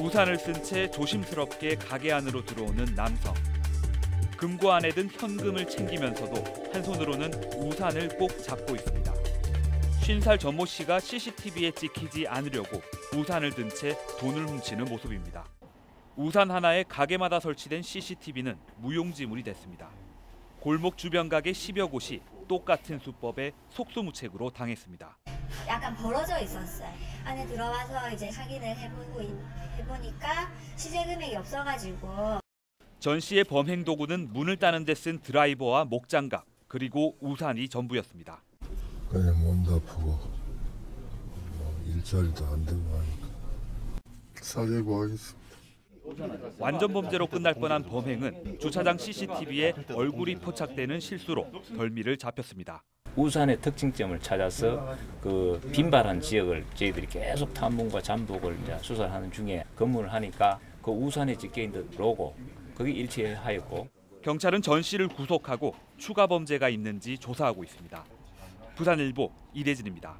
우산을 쓴 채 조심스럽게 가게 안으로 들어오는 남성. 금고 안에 든 현금을 챙기면서도 한 손으로는 우산을 꼭 잡고 있습니다. 50살 전모 씨가 CCTV에 찍히지 않으려고 우산을 든 채 돈을 훔치는 모습입니다. 우산 하나에 가게마다 설치된 CCTV는 무용지물이 됐습니다. 골목 주변 가게 10여 곳이 똑같은 수법에 속수무책으로 당했습니다. 약간 벌어져 있었어요. 안에 들어와서 이제 확인을 해보고 있- 해보니까 시세 금액이 없어가지고 전 씨의 범행 도구는 문을 따는 데 쓴 드라이버와 목장갑 그리고 우산이 전부였습니다. 그냥 몸도 아프고 뭐 일자리도 안 되고 하니까 사죄고 하겠습니다. 완전 범죄로 끝날 뻔한 범행은 주차장 CCTV에 얼굴이 포착되는 실수로 덜미를 잡혔습니다. 우산의 특징점을 찾아서 그 빈발한 지역을 저희들이 계속 탐문과 잠복을 수사하는 중에 근무를 하니까 그 우산에 찍혀 있는 로고 그게 일치하였고 경찰은 전 씨를 구속하고 추가 범죄가 있는지 조사하고 있습니다. 부산일보 이대진입니다.